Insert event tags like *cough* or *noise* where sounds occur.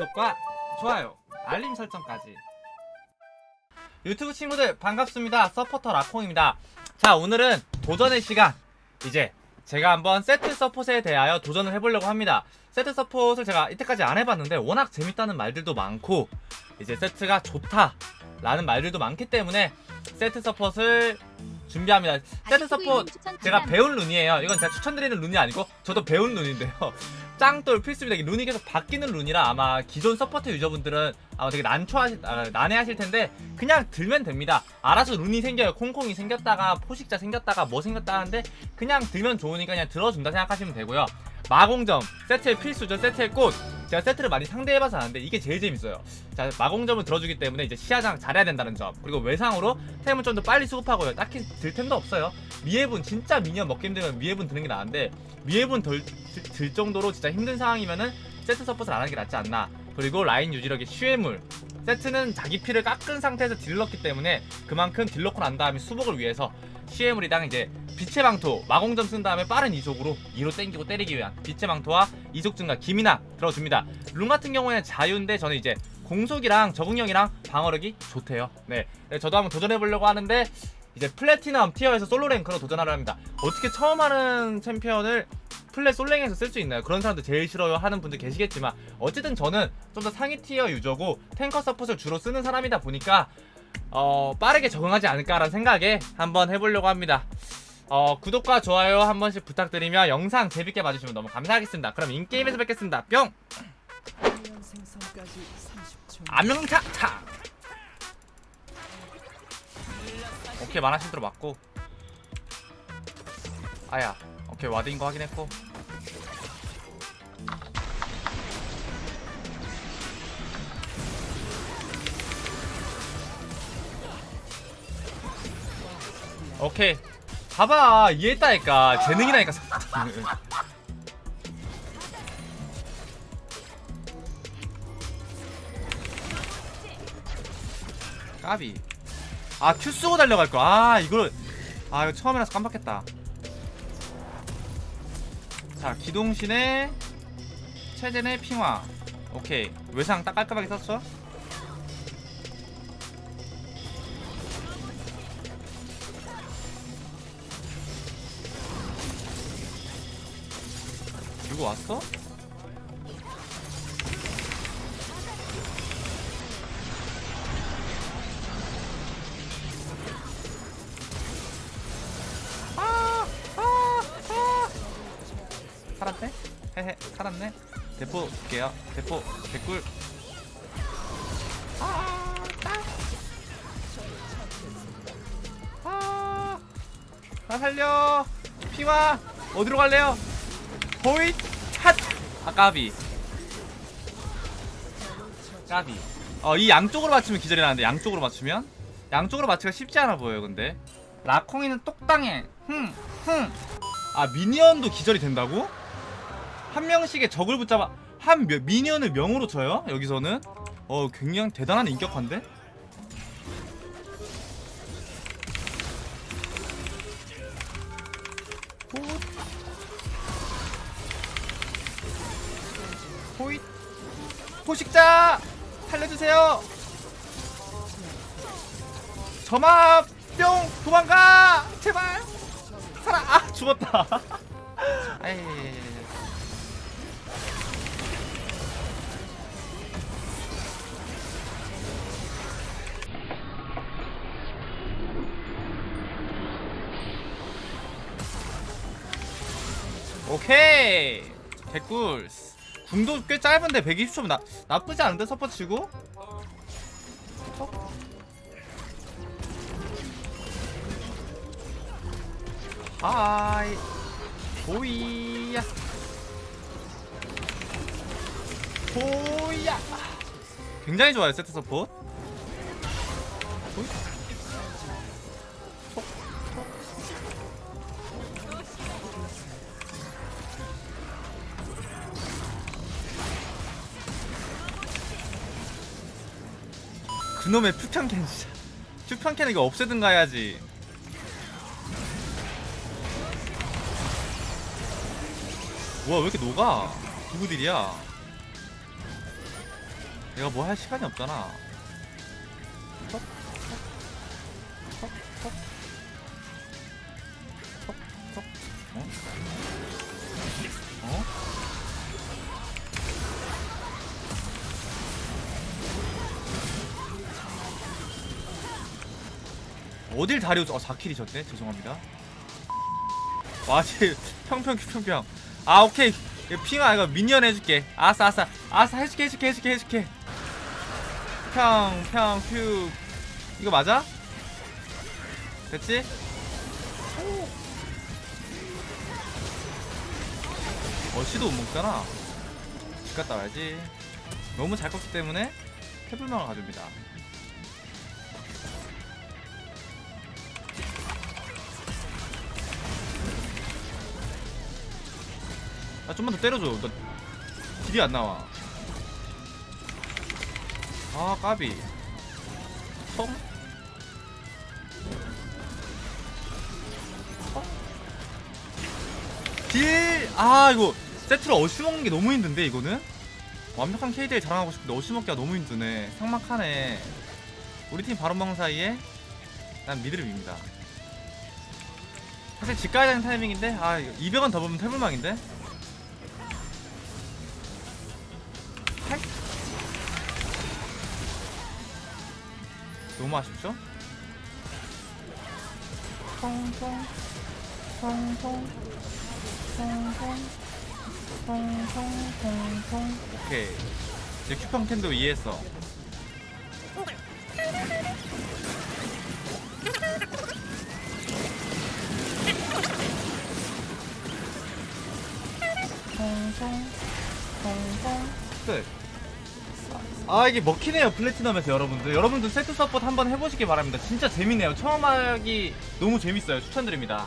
구독과 좋아요, 알림 설정까지. 유튜브 친구들 반갑습니다. 서포터 라콩입니다. 자, 오늘은 도전의 시간. 이제 제가 한번 세트 서폿에 대하여 도전을 해보려고 합니다. 세트 서폿을 제가 이때까지 안 해봤는데 워낙 재밌다는 말들도 많고 이제 세트가 좋다 라는 말들도 많기 때문에 세트 서폿을 준비합니다. 세트 서폿 제가 배운 룬이에요. 이건 제가 추천드리는 룬이 아니고 저도 배운 룬인데요. 짱돌 필수입니다. 이 룬이 계속 바뀌는 룬이라 아마 기존 서포트 유저분들은 아마 되게 난처하실, 아, 난해하실 텐데 그냥 들면 됩니다. 알아서 룬이 생겨요. 콩콩이 생겼다가 포식자 생겼다가 뭐 생겼다 하는데 그냥 들면 좋으니까 그냥 들어준다 생각하시면 되고요. 마공점 세트의 필수죠. 세트의 꽃. 제가 세트를 많이 상대해봐서 아는데 이게 제일 재밌어요. 자 마공점을 들어주기 때문에 이제 시야장 잘해야 된다는 점 그리고 외상으로 템을 좀더 빨리 수급하고요. 딱히 들 템도 없어요. 미해분 진짜 미니언 먹기 힘들면 미해분 드는 게 나은데 미해분 덜, 들, 들 정도로 진짜 힘든 상황이면은 세트 서폿을 안 하는 게 낫지 않나. 그리고 라인 유지력의 슈해물. 세트는 자기 피를 깎은 상태에서 딜을 넣기 때문에 그만큼 딜 넣고 난 다음에 수복을 위해서 시해물이랑 이제 빛의 망토 마공점 쓴 다음에 빠른 이속으로 2로 땡기고 때리기 위한 빛의 망토와 이속 증가 기미나 들어줍니다. 룬 같은 경우에는 자유인데 저는 이제 공속이랑 적응력이랑 방어력이 좋대요. 네, 네, 저도 한번 도전해 보려고 하는데 이제 플래티넘 티어에서 솔로 랭크로 도전하려 합니다. 어떻게 처음 하는 챔피언을 플랫 솔랭에서 쓸 수 있나요? 그런 사람들 제일 싫어요 하는 분들 계시겠지만 어쨌든 저는 좀 더 상위 티어 유저고 탱커 서폿을 주로 쓰는 사람이다 보니까 어, 빠르게 적응하지 않을까라는 생각에 한번 해보려고 합니다. 어, 구독과 좋아요 한 번씩 부탁드리며 영상 재밌게 봐주시면 너무 감사하겠습니다. 그럼 인게임에서 뵙겠습니다. 뿅! 암명차차! 오케이 만화 신드로 맞고 아야 오케이 와드인 거 확인했고 오케이 봐봐 이해했다니까 재능이라니까 까비 아 큐 쓰고 달려갈 거. 아 이걸 아 이거 처음이라서 깜빡했다. 자 기동신의 체젠의 핑화. 오케이 외상 딱 깔끔하게 썼어. 누구 왔어? 살았네. 대포 줄게요. 대포, 개꿀. 아, 딱. 아, 나 살려. 핑화, 어디로 갈래요? 호잇, 찻. 아, 까비. 어, 이 양쪽으로 맞추면 기절이 나는데, 양쪽으로 맞추면? 양쪽으로 맞추기가 쉽지 않아 보여요, 근데. 라콩이는 똑당해. 흠, 흠. 아 미니언도 기절이 된다고? 한 명씩의 적을 붙잡아 한 명- 미니언을 명으로 쳐요? 여기서는? 어 굉장히 대단한 인격화인데? 호잇. 포식자 살려주세요. 점압 뿅 도망가! 제발! 살아! 아 죽었다. *laughs* 아이 오케이. 개꿀. 궁도 꽤 짧은데 120초면 나, 나쁘지 않은데 서포트 치고? 하이. 보이야. 보이야. 굉장히 좋아요 세트 서포트. 보이? 그놈의 푸평캔 진짜 푸평캔 이거 없애든가 해야지 뭐야 왜 이렇게 녹아 누구들이야 내가 뭐 할 시간이 없잖아. 톡, 톡, 톡, 톡. 톡, 톡. 어? 어? 어딜 다리우스 어 4킬이셨네? 죄송합니다. 와 *laughs* 쟤, 평평 평평. 아 오케이. 핑아 이거 미니언 해줄게. 아싸 아싸. 아싸 해줄게 해줄게 해줄게 해줄게. 평평 퓨 이거 맞아? 됐지? 어 시도 못 먹잖아. 집 갔다 와야지. 너무 잘 컸기 때문에 태블망을 가줍니다 아 좀만 더 때려줘 너 딜이 안 나와 아 까비 성? 성? 딜! 아 이거 세트를 어시 먹는 게 너무 힘든데 이거는? 완벽한 KD를 자랑하고 싶은데 어시 먹기가 너무 힘드네 상막하네 우리 팀 바로 먹는 사이에 난 미드를 밉니다 사실 집 가야 되는 타이밍인데 아 이거 200원 더 보면 태블망인데 너무 아쉽죠? 통통 통통 통통 통통 통통 오케이 이제 큐평텐도 이해했어 통통 통통 끝. 아 이게 먹히네요 플래티넘에서 여러분들. 여러분들 세트 서포트 한번 해보시기 바랍니다. 진짜 재밌네요. 처음 하기 너무 재밌어요. 추천드립니다